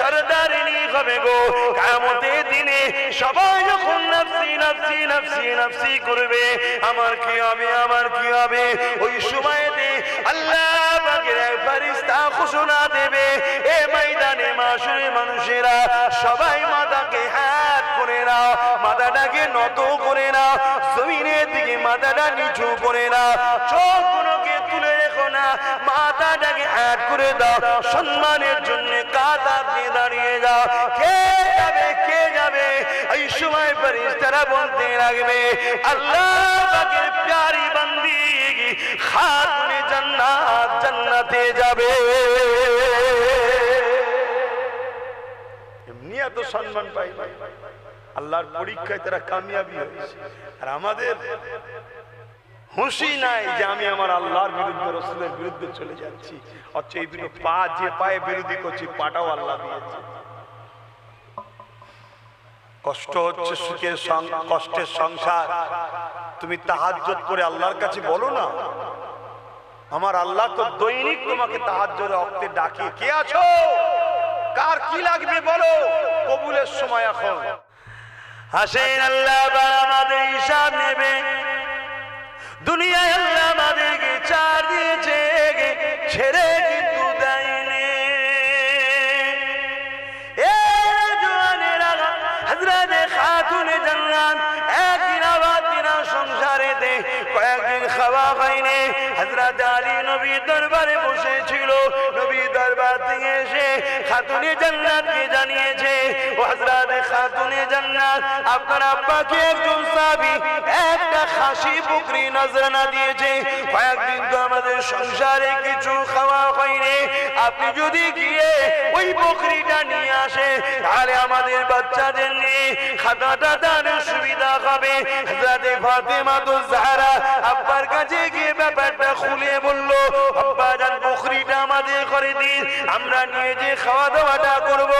সরদারিনী হবে গো। কামতের দিনে সবাই যখন নাফসি নাফসি নাফসি নাফসি করবে, আমার কি হবে, আমার কি হবে? ওই সময়তে আল্লাহ ফারিস্তা ঘোষণা দেবে, এ ময়দানে মাসুরে মানুষেরা, সবাই মাথাকে হাত করে নাও, মাথাটাকে নত করে নাও, জমিনের দিকে মাথাটা নিচু করে নাও, চোখগুলোকে তুলে রেখো না, মাথাটাকে হাত করে দাও, সম্মানের জন্য দিয়ে দাঁড়িয়ে যাও। কে যাবে কে যাবে? এই সময় ফেরেশতারা বলতে লাগবে, আল্লাহ পাকের প্যারি বান্দি খাতুনে জান্নাত, জান্নাতে যাবে। এমনি এত সম্মান পাই আল্লাহর পরীক্ষায় তারা কামিয়াবি হয়েছে। আর আমাদের হুঁশি নাই যে আমি আমার আল্লাহর বিরুদ্ধে, রসুলের বিরুদ্ধে চলে যাচ্ছি। অথচ এই দুটো পা যে পায়ে বিরোধী করছি, পাটাও আল্লাহ দিয়েছে। কষ্ট হচ্ছে সুখের কষ্টের সংসার। তুমি তাহাজ্জত করে আল্লাহর কাছে বলো না। আমার আল্লাহ তো দৈনিক তোমাকে তাহাজ্জরে অক্তে ডাকে। কে আছো? কার কি লাগবে বলো? কবুলের সময় এখন। হাসেন আল্লাহ আমাদের হিসাব নেবে। দুনিয়ায় আল্লাহ আমাদেরকে চার দিয়েছে ছেড়ে খাওয়া হয়নি। আলী দরবারে বসেছিল। নবী দরবার থেকে এসে খাতুনে জানিয়েছে, ও খাতুনে আপনার আব্বাকে একজন সাহাবী একটা খাসি বকরি নজরানা দিয়েছে। কয়েকদিন তো আমাদের সংসারে কিছু খাওয়া হয়নি। আপনি যদি গিয়ে ওই বকরিটা নিয়ে আসে তাহলে আমাদের বাচ্চাদের নিয়ে খাতাটা দান সুবিধা হবে। হযরতে ফাতেমা তো জাহরা আব্বার কাছে গিয়ে ব্যাপারটা খুলে বলল, আব্বা আমাদের করে দিন, আমরা নিয়ে যে খাওয়া দাওয়াটা করব।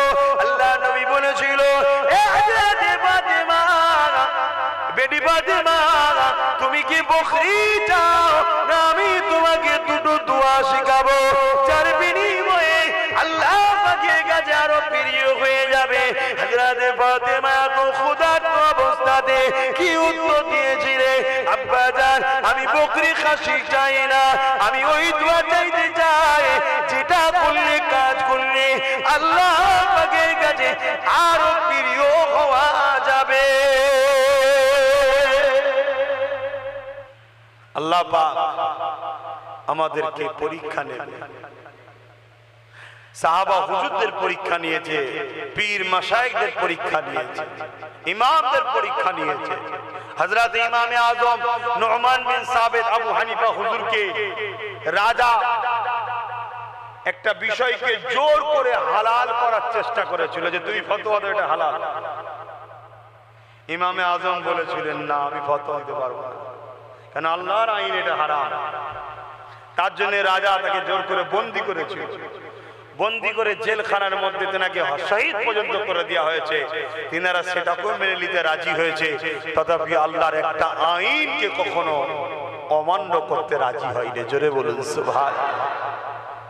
আল্লাহ নবী বলেছিল বেটি তুমি কি বকরি চাও না, আমি তোমাকে দুটো দোয়া শিখাবো। যার বিনিময়ে আল্লাহ পাকের কাছে আরও প্রিয় হয়ে যাবে। হযরতে ফাতেমা তো অবস্থাতে কি উত্তর আমি বকরি খাসি চাই না, আমি ওই দোয়া চাইতে চাই, যেটা করলে কাজ করলে আল্লাহ পাকের কাছে আরও প্রিয় হওয়া যাবে। আল্লাহ পাক আমাদেরকে পরীক্ষা নেবে। সাহাবা হুজুরদের পরীক্ষা নিয়েছে, পীর মাসাইকদের পরীক্ষা নিয়েছে, ইমামদের পরীক্ষা নিয়েছে। হযরত ইমামে আজম নোমান বিন সাবিত আবু হানিফা হুজুরকে রাজা একটা বিষয়কে জোর করে হালাল করার চেষ্টা করেছিল যে তুমি ফতোয়া দাও, এটা হালাল। ইমামে আজম বলেছিলেন, না, আমি ফতোয়া দিতে পারব না। কেন? আল্লাহর আইন এটা হারাম। তার জন্য রাজা তাকে জোর করে বন্দি করেছিল। বন্দি করে জেলখানার মধ্যে তেনাকে শহীদ পর্যন্ত করে দেওয়া হয়েছে। তিনারা সেটাকেও মেনে নিতে রাজি হয়েছে। তথাপি আল্লাহর একটা আইনকে কখনো অমান্য করতে রাজি হয়নি। জোরে বলুন সুভাষ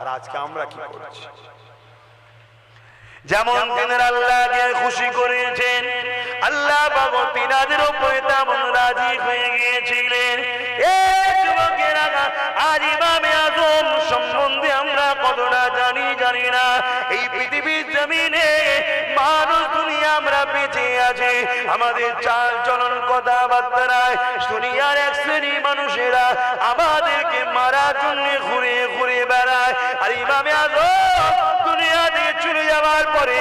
আর আজকে আমরা কি করছি? যেমন তিনারা আল্লাহকে খুশি করেছেন আল্লাহ বাবা তিনাদের উপরে তেমন রাজি হয়ে গিয়েছিলেন। আজ সম্বন্ধে আমরা জানি জানি না। এই আমাদের এক শ্রেণি মানুষেরা আমাদেরকে মারার জন্য ঘুরে ঘুরে বেড়ায়। আর ইমামে আজম দুনিয়া থেকে চলে যাওয়ার পরে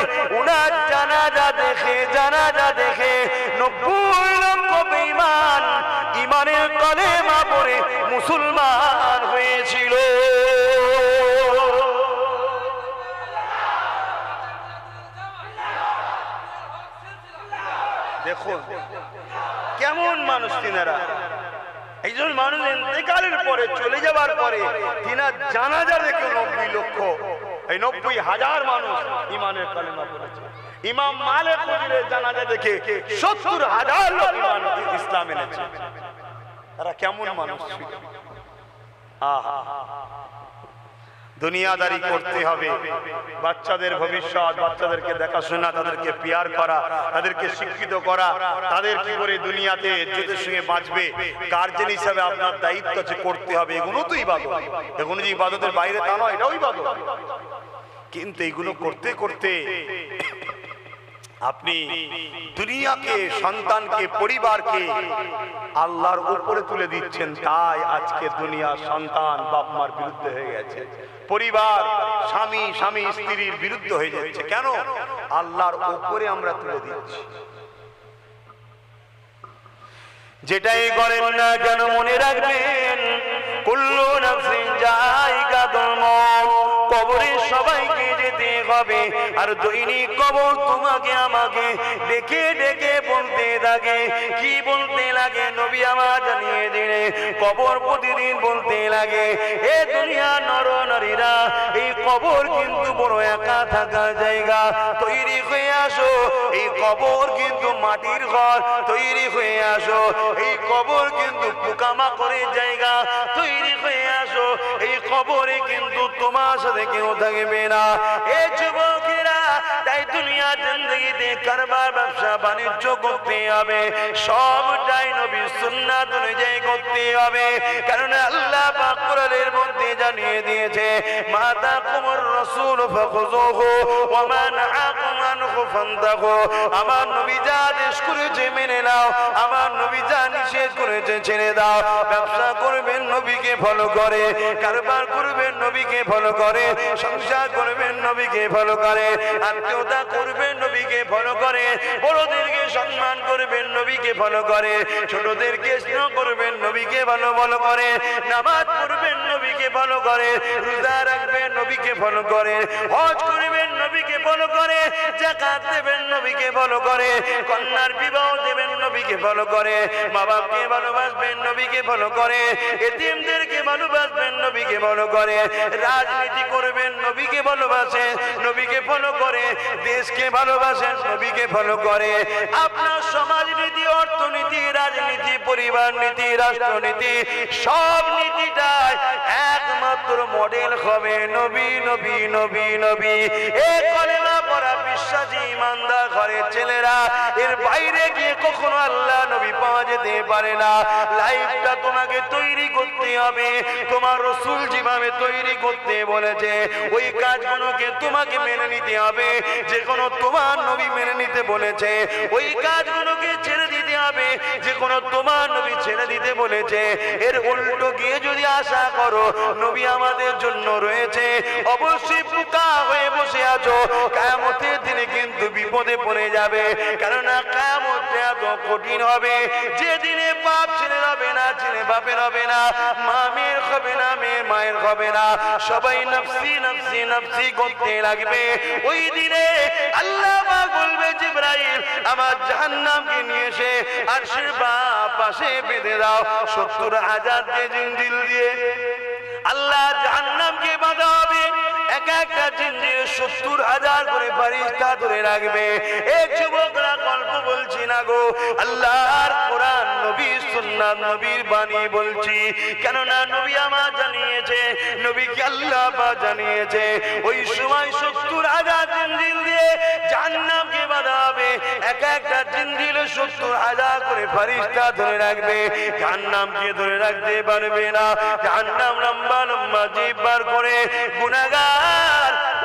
জানাজা দেখে জানাজা দেখে, নব্বই লক্ষ বেঈমান ইমানের কলেমা পড়ে মুসলমান হয়েছিল। দেখুন, কেমন মানুষ তিনারা? একজন মানুষ ইন্তেকালের পরে, চলে যাবার পরে তিনার জানাজা দেখে নব্বই লক্ষ, এই নব্বই হাজার মানুষ ইমানের কালেমা পড়েছে। ইমাম মালিক হুজুরের জানাজা দেখে সত্তর হাজার লোক ইমান ইসলাম এনেছে। তারা কেমন মানুষ আহা। দুনিয়াদারি করতে হবে। বাচ্চাদের ভবিষ্যৎ, বাচ্চাদেরকে দেখাশোনা, তাদেরকে পেয়ার করা, তাদেরকে শিক্ষিত করা, তাদের কি করে দুনিয়াতে ইজ্জতের সঙ্গে বাঁচবে? গার্জেন হিসাবে আপনার দায়িত্ব আছে করতে হবে, এগুলো তো ইবাদত। এগুলো যে ইবাদতের বাইরে তা নয়, এটাও ইবাদত। কিন্তু এগুলো করতে করতে আপনি দুনিয়াকে, সন্তানকে, পরিবারকে আল্লাহর উপরে তুলে দিচ্ছেন। তাই আজকে দুনিয়ার সন্তান বাপ মার বিরুদ্ধে হয়ে গেছে। পরিবার, স্বামী স্বামী, স্ত্রীর বিরুদ্ধে হয়ে যাচ্ছে। কেন? আল্লাহর উপরে আমরা তুলে দিচ্ছি। যেটাই করেন না কেন মনে রাখবেন? কুল্লু নাফসিন জায়গাতুল মউত কবরে সবাইকে যেতে হবে। আর দৈনিক কবর তোমাকে আমাকে ডেকে ডেকে বলতে থাকে কি বলতে লাগে? নবী আমার জানিয়ে দিলে। কবর প্রতিদিন বলতে লাগে, এ দুনিয়া নর নারীরা, এই কবর কিন্তু বড় একা থাকার জায়গা। তৈরি হয়ে আসো, এই কবর কিন্তু মাটির ঘর। তৈরি হয়ে আসো, এই কবর কিন্তু পোকামাকড়ের জায়গা। তৈরি হয়ে আসো, এই কবরে কিন্তু তোমার সাথে কেউ থাকবে না এ যুবকেরা তাই দুনিয়া জিন্দগিতে কারবার ব্যবসা বাণিজ্য করতে হবে সবটাই নবী সুন্নাত অনুযায়ী করতে হবে কারণ আল্লাহ কোরআনের মধ্যে জানিয়ে দিয়েছে মাতা কুমর রসুল ফাখুযুহু ওয়া মা নাআকুম আমার নবী যা আদেশ করেছে মেনে নাও। আমার নবী যা নিষেধ করেছে ছেড়ে দাও। ব্যবসা করবেন নবীকে ফলো করে, কারবার করবেন নবীকে ফলো করে, সংসার করবেন নবীকে ফলো করে, আত্মীয়তা করবেন নবীকে ফলো করে, বড়দেরকে সম্মান করবেন নবীকে ফলো করে, ছোটদেরকে স্নেহ করবেন নবীকে ভালো ভালো করে, নামাজ পড়বেন নবীকে ফলো করে, রোজা রাখবেন নবীকে ফলো করে, হজ করবেন নবীকে ফলো করে জাকাত দেবেন নবীকে ফলো করে, কন্যার বিবাহ দেবেন নবীকে ফলো করে মা বাপকে ভালোবাসবেন নবীকে ফলো করে, এতিমদেরকে ভালোবাসবেন নবীকে ফলো করে, রাজনীতি করবেন নবীকে ভালোবাসেন নবীকে ফলো করে, দেশকে ভালোবাসেন নবীকে ফলো করে। আপনার সমাজনীতি অর্থনীতি, রাজনীতি, পরিবার নীতি, রাষ্ট্রনীতি, সব নীতিটাই একমাত্র মডেল হবে নবী নবী নবী নবী। এ কলেমা পড়া বিশ্বাসী ইমানদার ঘরের ছেলেরা, এর বাইরে গিয়ে কখনো আল্লাহ নবী পাওয়া যেতে পারে না। লাইফটা তোমাকে তৈরি করতে হবে, তোমার রসুল যেভাবে তৈরি করতে বলেছে, ওই কাজগুলোকে তোমাকে মেনে নিতে হবে যে কোনো তোমার নবী মেনে নিতে বলেছে, ওই কাজগুলোকে ছেড়ে দিতে যে কোন তোমার নবী ছেড়ে দিতে বলেছে। এর উল্টো গিয়ে যদি আশা করো, নবী আমাদের জন্য রয়েছে, অবশ্যই পোকা হয়ে বসে আছো। কায়ামতের দিনে কিন্তু বিপদে পড়ে যাবে। কেননা কায়ামত এত কঠিন হবে। যেদিনে বাপ হবে না ছেলে বাপের হবে না হবে না, মেয়ের মায়ের হবে না। সবাই নফসি নফসি নফসি করতে লাগবে। ওই দিনে আল্লাহ বলবে, জিব্রাইল আমার নিয়ে এসে আরশের বাপ পাশে বেঁধে দাও, সত্তর হাজার দিয়ে আল্লাহ বাঁধা হবে। এক একটা জিন্দির সত্তর হাজার করে ফারিস্তা ধরে রাখবে। এ যুবকরা গল্প বলছি না গো। আল্লাহর কোরআন সুন্নাত, নবীর বাণী বলছি। নবী জানিয়েছে, নবীকে আল্লাহ পা জানিয়েছে। ওই সময় সত্তর দিয়ে এক একটা জিন্দিল সত্তর করে ফারিস্তা ধরে রাখবে। জাহান্নামকে ধরে রাখতে পারবে না। জাহান্নাম লম্বা লম্বা জিভ বার করে গুনাগার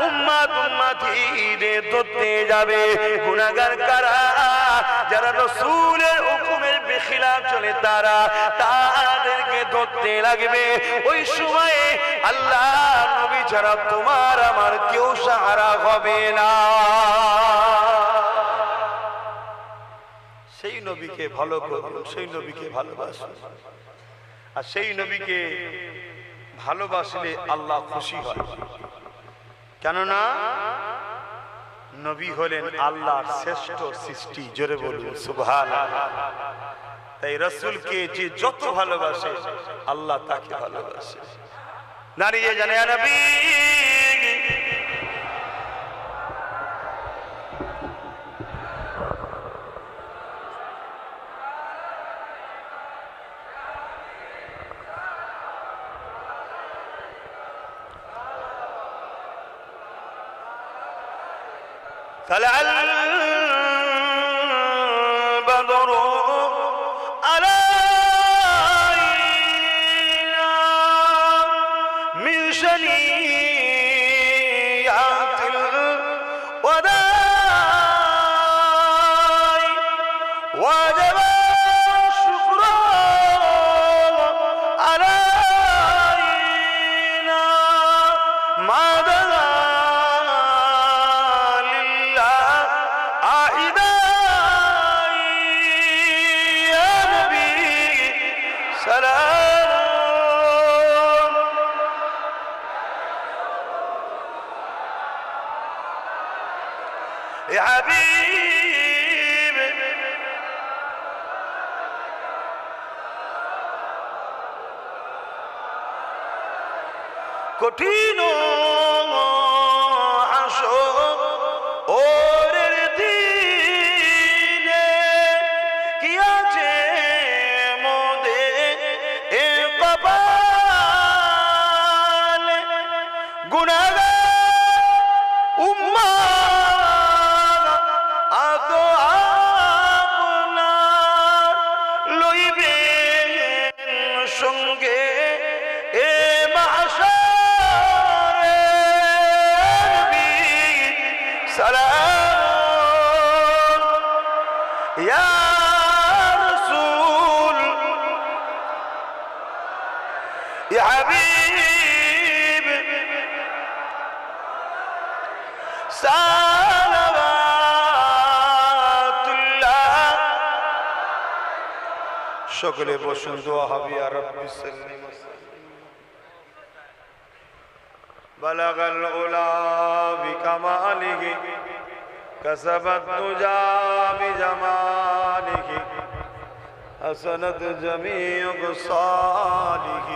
উম্মাত উম্মাতিরে ধরতে যাবে। যারা তারা তাদেরকে ধরতে লাগবে। ওই সময়ে আল্লাহ তোমার আমার কেউ সাহারা হবে না। সেই নবীকে ভালো সেই নবীকে ভালোবাসুন আর সেই নবীকে ভালোবাসলে আল্লাহ খুশি হয়। কেননা নবী হলেন আল্লাহর শ্রেষ্ঠ সৃষ্টি, জোরে বলুন সুভান তাই রসুলকে যে যত ভালোবাসে, আল্লাহ তাকে ভালোবাসে। দাঁড়িয়ে জানে নবী! সকলে বসুন দোয়া হবে আর রব্বি সাল্লিম بلغ العلا بكماله كسب الدجى بجماله حسنت جميع صالح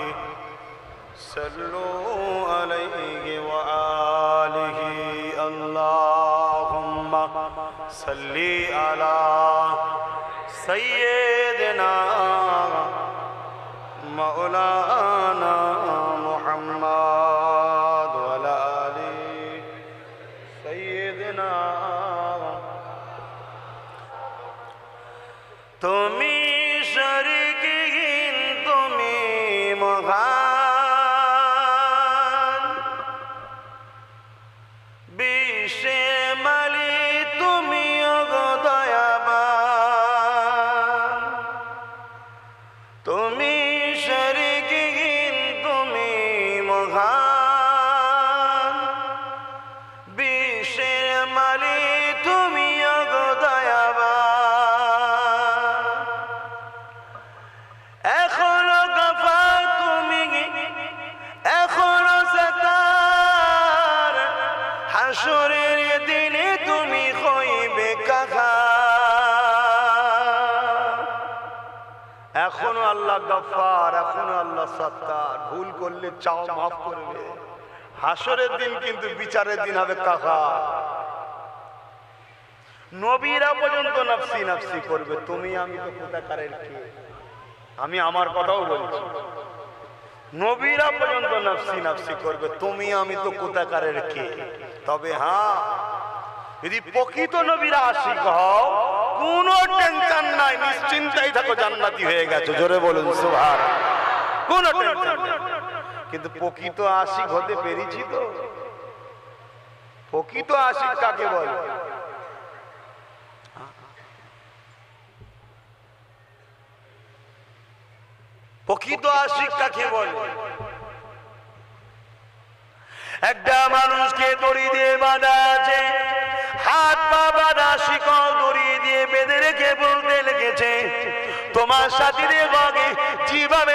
صلوا عليه وآله اللهم صل على سيدنا مولانا বিশ্বের মালি তুমি অগদয়াবান এখনও গফা তুমি, এখনও সতার হাসরের দিনে তুমি হইবে কাকা এখনও আল্লাহ গফার, এখনও আল্লাহ সত্তার ভুল করলে চাও মাফ করবে। হাসরের দিন কিন্তু বিচারের দিন হবে কাকা নবীরা পর্যন্ত নাফসি নাফসি করবে, তুমি, আমি তো কোথাকারের কে? আমি আমার কথাও বলছি। নবীরা পর্যন্ত নাফসি নাফসি করবে, তুমি, আমি তো কোথাকারের কে? তবে হ্যাঁ যদি প্রকৃত নবীরা আশিক হও, কোনো টেনশন নাই নিশ্চিন্তাই থাকো, জান্নাতি হয়ে গেছে। জোরে বলুন সুভার কোনো টেনশন। কিন্তু প্রকৃত আশিক হতে পেরেছি তো। প্রকৃত আশিক কাকে বলে? প্রকৃত আশিক কাকে বলে? একটা মানুষকে দড়ি দিয়ে বাঁধা আছে হাত পা বাঁধা শিকল দড়ি দিয়ে বেঁধে রেখে বলতে লেগেছে তোমার সাথীদের বাগে যেভাবে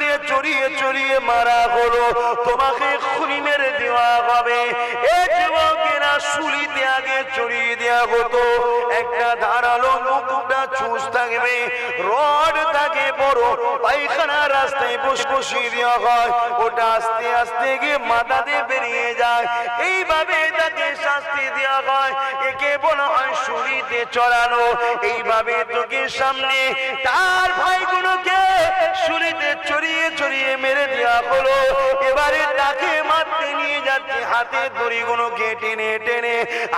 দিয়ে চড়িয়ে চড়িয়ে মারা হলো। তোমাকে খুনি মেরে দেওয়া হবে। এ যুবকেরা শুলিতে আগে চড়িয়ে দেওয়া হতো। একটা ধারালো মুকুটটা চুষ থাকবে। রড থাকে বড়। পায়খানা রাস্তায় বস বসিয়ে দেওয়া হয়। ওটা আস্তে আস্তে গিয়ে মাথাতে বেরিয়ে যায়। এইভাবে শাস্তি দেওয়া হয়। একে বলা হয় শুলিতে চড়ানো। এইভাবে তোকে সামনে তার ভাইগুলোকে শুলিতে চড়িয়ে চড়িয়ে মেরে দেওয়া হলো। এবারে তাকে মারতে নিয়ে যাচ্ছে, হাতে দড়িগুলো টেনে টেনে।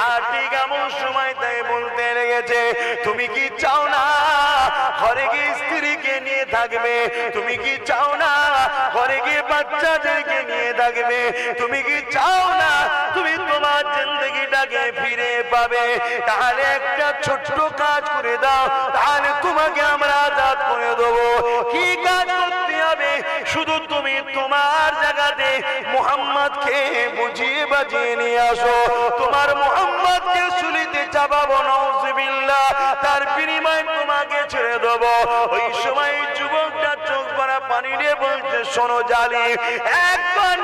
আর ঠিক এমন সময় তাই বলতে লেগেছে, তুমি কি চাও না ঘরে গিয়ে স্ত্রীকে নিয়ে থাকবে? তুমি কি চাও না ঘরে গিয়ে বাচ্চাদেরকে নিয়ে থাকবে? তুমি কি চাও না তুমি জিন্দগিটাকে ফিরে পাবে। তাহলে একটা ছোট্ট কাজ করে দাও, তাহলে তোমাকে আমরা আজাদ করে দেবো। কি কাজ করতে হবে? শুধু তুমি তোমার জায়গাতে মোহাম্মদকে বুঝিয়ে বাজিয়ে নিয়ে আসো। তোমার মোহাম্মদকে শুলিতে চাপাবো নৌজবিল্লা তার বিনিময়ে তোমাকে ছেড়ে দেবো। ওই সময় যুবকটা চোখ ভরা পানি বলছে শোনো জালি একবার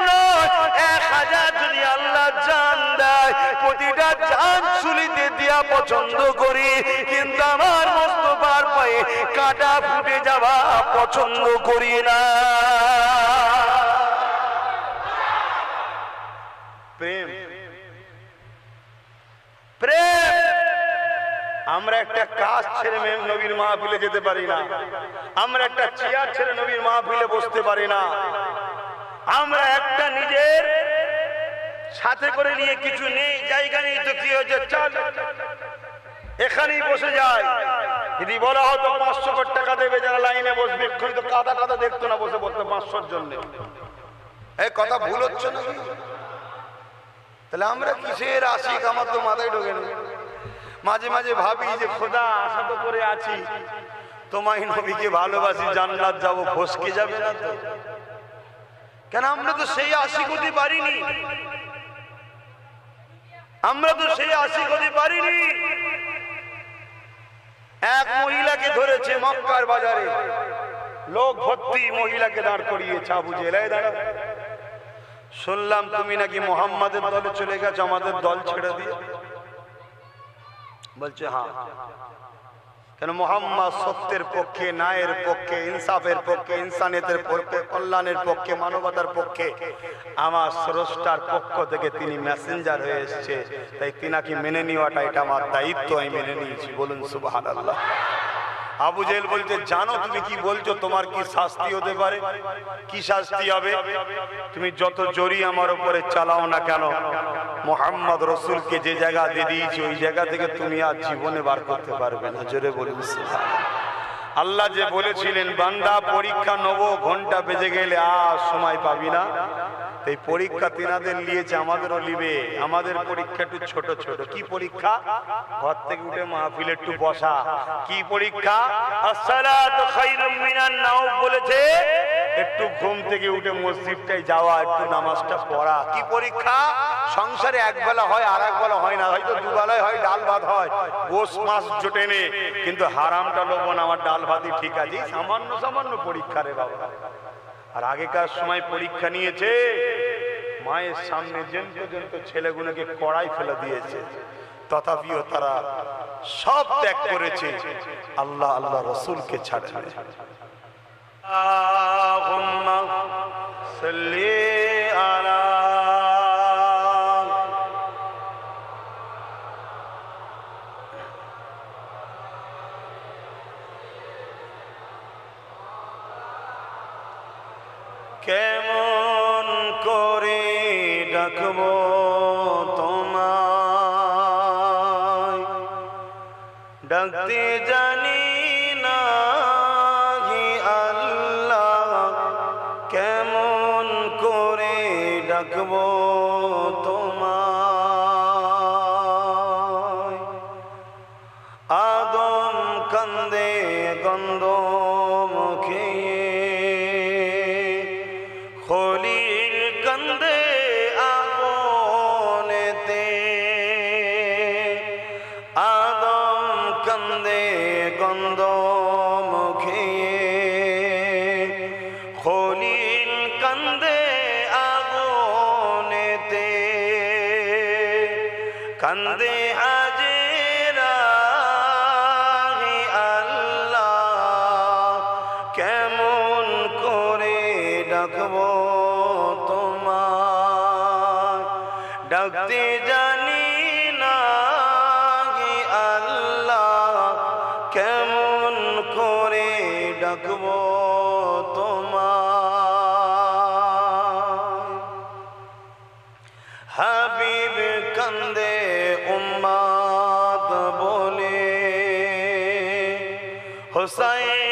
এক হাজার যদি আল্লাহ জান দেয়, প্রতিটা জান শুলিতে দিয়া পছন্দ করি, কিন্তু আমার মোস্তফার পায়ে কাটা ফুটে যাওয়া পছন্দ করি না। প্রেম। প্রেম। আমরা একটা কাজ ছেড়ে মেম নবীর মাহফিলে যেতে পারি না। আমরা একটা চেয়ার ছেড়ে নবীর মাহফিলে বসতে পারি না। আমরা একটা নিজের সাথে করে নিয়ে কিছু নেই, জায়গা নেই তো কি হয়েছে? চল। এখানেই বসে যায় যদি বলা হতো পাঁচশো কোটি টাকা দেবে, যারা লাইনে বসবে, এক্ষুনি তো কাদা কাদা দেখতো না বসে বসতে পাঁচশোর জন্য। এই কথা ভুল হচ্ছে না তাহলে আমরা কিসের আশিক? আমার তো মাথায় ঢোকে না। মাঝে মাঝে ভাবি যে খোদা, আশা তো করে আছি। তোমায় নবীকে ভালোবাসি, জান্নাত যাব, ফসকে যাবে না তো? কেন আমরা তো সেই আশিক হতে পারিনি? আমরা তো সেই আশিক হতে পারিনি। এক মহিলাকে ধরেছে মক্কার বাজারে। লোক ভর্তি মহিলাকে দাঁড় করিয়ে চাবু জেলায় দাঁড়া। শুনলাম তুমি নাকি মোহাম্মদের দলে চলে গেছো, আমাদের দল ছেড়ে দিয়ে বলছে হ্যাঁ কেন মোহাম্মদ সত্যের পক্ষে নায়ের পক্ষে, ইনসাফের পক্ষে, ইনসানিয়তের পক্ষে, কল্যাণের পক্ষে, মানবতার পক্ষে, আমার স্রষ্টার পক্ষ থেকে তিনি মেসেঞ্জার হয়ে এসছে। তাই তিনাকে মেনে নেওয়াটা এটা আমার দায়িত্ব, আমি মেনে নিয়েছি। বলুন সুবাহ আল্লাহ আবু জেল বলছে, জানো তুমি কি বলছো? তোমার কি শাস্তি হতে পারে? কি শাস্তি হবে? তুমি যত জোরি আমার উপরে চালাও না কেন? মোহাম্মদ রসুলকে যে জায়গা দিয়ে দিয়েছি, ওই জায়গা থেকে তুমি আর জীবনে বার করতে পারবে না। জোরে বলুন আল্লাহ যে বলেছিলেন, বান্দা পরীক্ষা নেব, ঘণ্টা বেজে গেলে আর সময় পাবি না। এই পরীক্ষা তিনাদের নিয়েছে আমাদেরও নিবে, আমাদের পরীক্ষা একটু ছোট ছোট। কি পরীক্ষা? ঘর থেকে উঠে মাহফিলে একটু বসা। কি পরীক্ষা? বলেছে। একটু ঘুম থেকে উঠে মসজিদটায় যাওয়া, একটু নামাজটা পড়া। কি পরীক্ষা? সংসারে একবেলা হয়, আর একবেলা হয় না। হয়তো দুবেলায় হয়, ডাল ভাত হয়। গোস মাস জোটে নে। কিন্তু হারামটা লোবন আমার ডাল ভাতই ঠিক আছে। সামান্য সামান্য পরীক্ষা রে বাবা। আর আগেকার সময় পরীক্ষা নিয়েছে, মায়ের সামনে যেন পর্যন্ত ছেলেগুলোকে কড়াই ফেলে দিয়েছে। তথাপিও তারা সব ত্যাগ করেছে, আল্লাহ আল্লাহ রসুলকে ছাড়ে সাল্লি কান্দে উম্মাদ বলে হোসাইন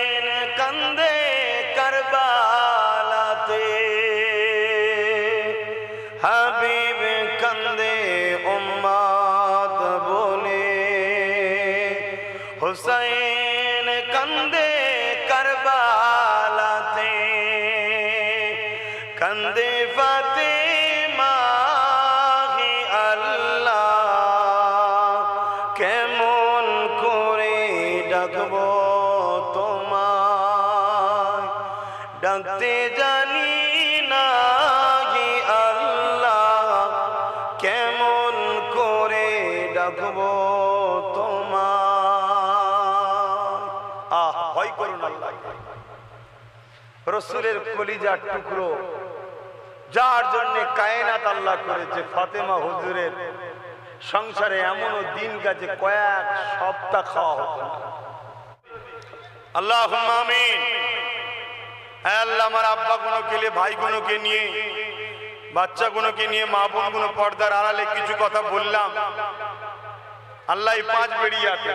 রসুলের কলিজার টুকরো, যার জন্য কায়নাত আল্লাহ করেছে ফাতেমা হুজুরের সংসারে এমনও দিন গেছে কয়েক সপ্তাহ খাওয়া হতো। আল্লাহ আল্লাহ, আমার আব্বা গুলোকে ভাই গুলোকে নিয়ে বাচ্চা গুলোকে নিয়ে, মা বোনগুলো পর্দার আড়ালে কিছু কথা বললাম আল্লাহ পাঁচ বেরিয়াতে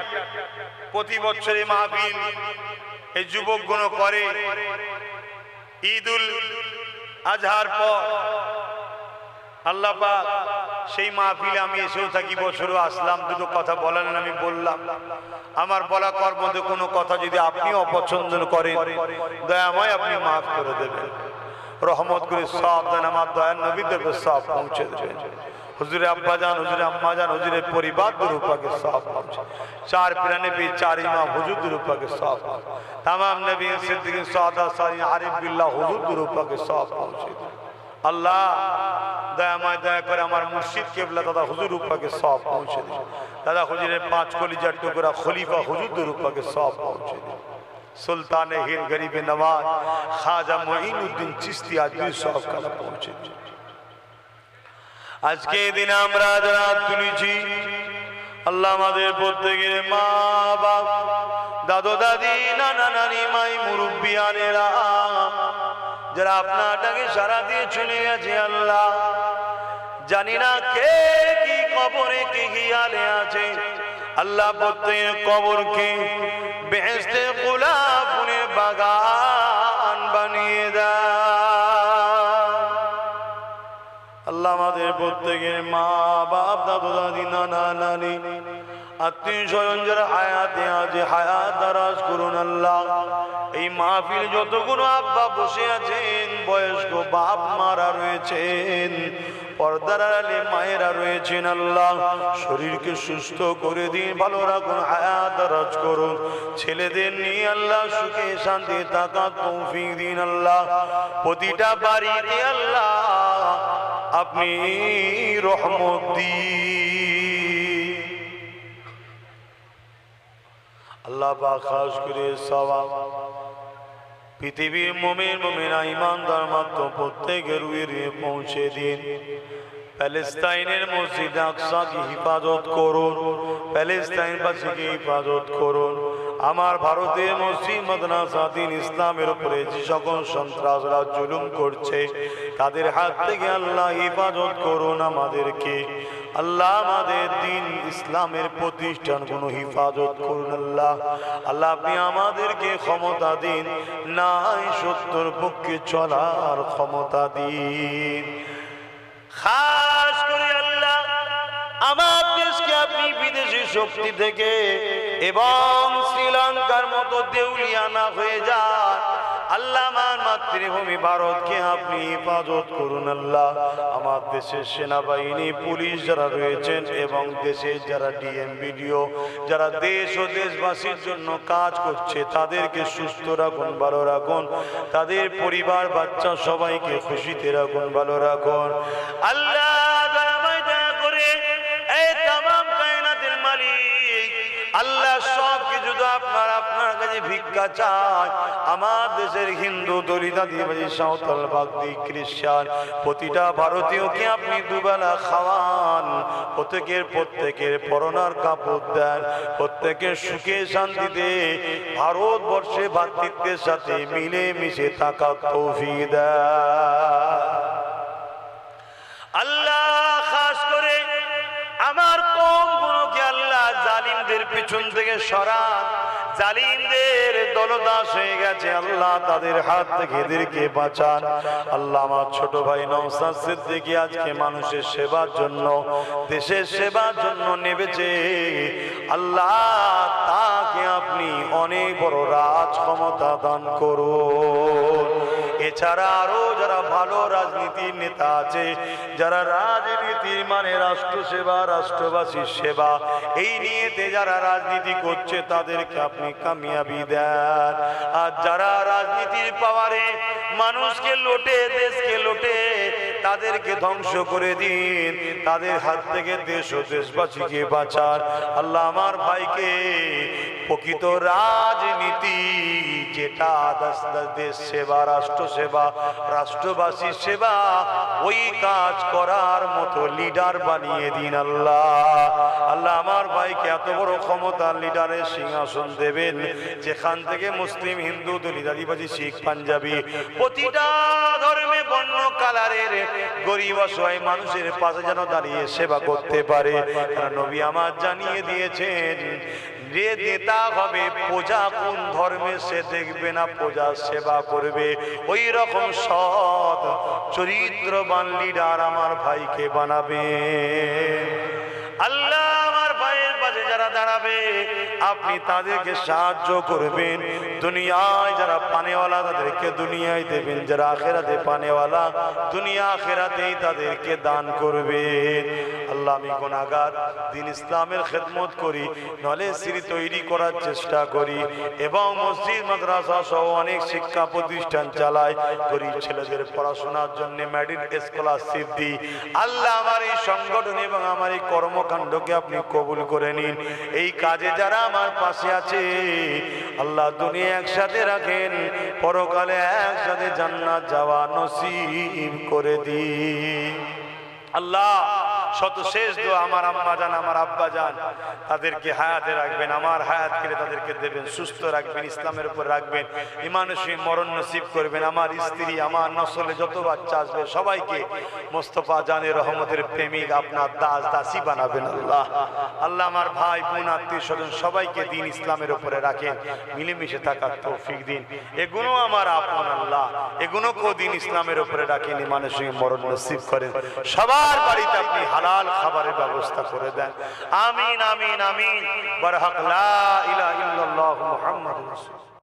প্রতি বছরে মাহবিল এই যুবকগুলো করে ঈদুল আজহার পর আল্লাহ সেই মাহফিলে আমি এসেও থাকি, বছরও আসলাম, দুটো কথা বলেন আমি বললাম। আমার বলা কর মধ্যে কোনো কথা যদি আপনি অপছন্দ করেন, দয়াময় আপনি মাফ করে দেবেন। রহমত করে সব দেন, আমার দয়ার নবীদের সব পৌঁছে দেবেন। হুজুরে আব্বা যান, হুজুরে আম্মা যান হুজুরের পরিবার দুরূপাকে সব পৌঁছে চার প্রাণে পি চার ইমাম হুজুর দুরূপাকে সব তাম নবী সিদ্দিক সাদা সারি আরিফ, বিল্লাহ হুজুর দুরূপাকে সব পৌঁছে দেবেন আল্লাহ দয়াময় দয়া করে আমার মুর্শিদ কেবলা দাদা হুজুর উপাকে সব পৌঁছে দিন দাদা হুজুরের পাঁচ কলিজার টুকরা খলিফা হুজুর উপাকে সব পৌঁছে দিন সুলতান হির গরিব নওয়াজ খাজা মঈনুদ্দিন চিস্তি আজমি সব কাছে পৌঁছে দিন আজকে দিনে আমরা যারা তুলেছি আল্লাহ আমাদের প্রত্যেকের মা বাপ, দাদু দাদি, নানা নানি, মাই মুরব্বিয়ানেরা যারা আপনাটাকে সারা দিয়ে চলে গেছে আল্লাহ, জানি না কে কি কবরে কি গিয়ালে আছে। আল্লাহ প্রত্যেকের কবরকে বেহেস্তে গোলা ফুলের বাগান প্রত্যেকের মা, বাপ, দাদু, দাদি, নানা, নানি, আত্মীয় যারা হায়াতে আছে, হায়াত করুন আল্লাহ। এই মাহফিল যতগুলো আব্বা বসে আছেন, বয়স্ক বাপ মারা রয়েছেন, পর্দার আলে মায়েরা রয়েছেন আল্লাহ। শরীরকে সুস্থ করে দিন ভালো রাখুন, হায়াত দারাজ করুন। ছেলেদের নিয়ে আল্লাহ সুখে শান্তি থাকা তৌফিক দিন আল্লাহ। প্রতিটা বাড়িতে আল্লাহ আপনি রহমত আল্লাহ পাক খাস করে সওয়াব। পৃথিবীর মোমের মোমেনা ইমানদার মাত্র প্রত্যেকের উইরে পৌঁছে দিন। প্যালেস্তাইনের মসজিদ আকসাকে হিফাজত করুন। প্যালেস্তাইনবাসীকে হিফাজত করুন। আমার ভারতের মসজিদ মাদ্রাসা, দিন ইসলামের উপরে যে সকল সন্ত্রাসরা জুলুম করছে তাদের হাত থেকে আল্লাহ হিফাজত করুন আমাদেরকে। আল্লাহ আমাদের দিন ইসলামের প্রতিষ্ঠান কোন হিফাজত করুন আল্লাহ। আল্লাহ আপনি আমাদেরকে ক্ষমতা দিন, নাই সত্যর পক্ষে চলার ক্ষমতা দিন। খাস করে আল্লাহ, আমার দেশকে আপনি বিদেশি শক্তি থেকে এবং শ্রীলঙ্কার মতো দেউলিয়ানা হয়ে যায় আল্লাহ আমার মাতৃভূমি ভারতকে আপনি হেফাজত করুন আল্লাহ। আমার দেশের সেনাবাহিনী, পুলিশ যারা রয়েছেন এবং দেশের যারা ডিএম বিডিও যারা দেশ ও দেশবাসীর জন্য কাজ করছে, তাদেরকে সুস্থ রাখুন, ভালো রাখুন। তাদের পরিবার, বাচ্চা সবাইকে খুশিতে রাখুন, ভালো রাখুন। আল্লাহ ভিক্ষা চায় আমার দেশের হিন্দু দলিত আদিবাসী, সাঁওতাল, বাগদি, খ্রিস্টান, প্রতিটা ভারতীয়কে আপনি দুবেলা খাওয়ান। প্রত্যেকের প্রত্যেকের পরনার কাপড় দেন, প্রত্যেকের সুখে শান্তিতে ভারতবর্ষে ভাতৃত্বের সাথে মিলে মিশে থাকা তৌফি আল্লাহ খাস করে আমার কম গুলোকে আল্লাহ জালিমদের পিছন থেকে সরান। জালিমদের দলদাস হয়ে গেছে। আল্লাহ তাদের হাত থেকে এদেরকে বাঁচান। আল্লাহ আমার ছোট ভাই নওসাদ সিদ্দিকী আজকে মানুষের সেবার জন্য, দেশের সেবার জন্য নেবেছে আল্লাহ তাকে আপনি অনেক বড় রাজ ক্ষমতা দান করুন। এছাড়া আরও যারা ভালো রাজনীতির নেতা আছে, যারা রাজনীতির মানে রাষ্ট্র সেবা রাষ্ট্রবাসীর সেবা, এই নিয়েতে যারা রাজনীতি করছে, তাদেরকে আপনি কামিয়াবি দেন। আর যারা রাজনীতির পাওয়ারে মানুষকে লোটে, দেশকে লোটে তাদেরকে ধ্বংস করে দিন। তাদের হাত থেকে দেশ ও দেশবাসীকে বাঁচান। আল্লাহ আমার ভাইকে প্রকৃত রাজনীতি, যেটা দেশ সেবা, রাষ্ট্র সেবা, রাষ্ট্রবাসীর সেবা, ওই কাজ করার মতো লিডার বানিয়ে দিন আল্লাহ। আল্লাহ আমার ভাইকে এত বড় ক্ষমতার লিডারের সিংহাসন দেবেন, যেখান থেকে মুসলিম, হিন্দু দলিত আদিবাসী শিখ, পাঞ্জাবি, প্রতিটা ধর্মে বন্য কালারের গরিব অসহায় মানুষের পাশে যেন দাঁড়িয়ে সেবা করতে পারে। নবী আমার জানিয়ে দিয়েছেন, যে নেতা হবে প্রজা কোন ধর্মে সে দেখবে না, প্রজা সেবা করবে। ওই রকম সৎ, চরিত্রবান লিডার আমার ভাইকে বানাবে। আল্লাহ আমার ভাইয়ের পাশে যারা দাঁড়াবে, আপনি তাদেরকে সাহায্য করবেন। দুনিয়ায় যারা পানেওয়ালা তাদেরকে দুনিয়ায় দেবেন, যারা আখেরাতে পানেওয়ালা দুনিয়া আখেরাতেই তাদেরকে দান করবেন আল্লাহ, আমি গুণাগার দিন ইসলামের খেদমত করি, নলে সিঁড়ি তৈরি করার চেষ্টা করি এবং মসজিদ, মাদ্রাসা সহ অনেক শিক্ষা প্রতিষ্ঠান চালাই। গরিব ছেলেদের পড়াশোনার জন্য ম্যাডিট স্কলারশিপ দিই। আল্লাহ, আমার এই সংগঠন এবং আমার এই কর্মকাণ্ডকে আপনি কবুল করে নিন। এই কাজে যারা আমার পাশে আছে, আল্লাহ, দুনিয়া একসাথে রাখেন পরকালে একসাথে জান্নাত যাওয়া নসিব করে দিন। আল্লাহ শত শেষ দো আমার আম্মা জান আমার আব্বা জান তাদেরকে হায়াতে রাখবেন, আমার হায়াত কেড়ে তাদেরকে দেবেন, সুস্থ রাখবেন, ইসলামের উপর রাখবেন ইমানুষী মরণ নসিব করবেন, আমার স্ত্রী, আমার নসলে যত বাচ্চা আসবে, সবাইকে মোস্তফা জানের রহমতের প্রেমিক আপনার দাস দাসী বানাবেন আল্লাহ। আল্লাহ আমার ভাই, বোন, আত্মীয় স্বজন সবাইকে দিন ইসলামের উপরে রাখেন, মিলেমিশে থাকার তৌফিক দিন। এগুলো আমার আপন আল্লাহ এগুলো দিন ইসলামের উপরে রাখেন, ইমানের সঙ্গে মরণ নসিব করেন। সবার বাড়িতে আপনি হালাল খাবারের ব্যবস্থা করে দেন। আমিন আমিন আমিন। বরহক লা ইলাহা ইল্লাল্লাহু মুহাম্মাদুর রাসূলুল্লাহ।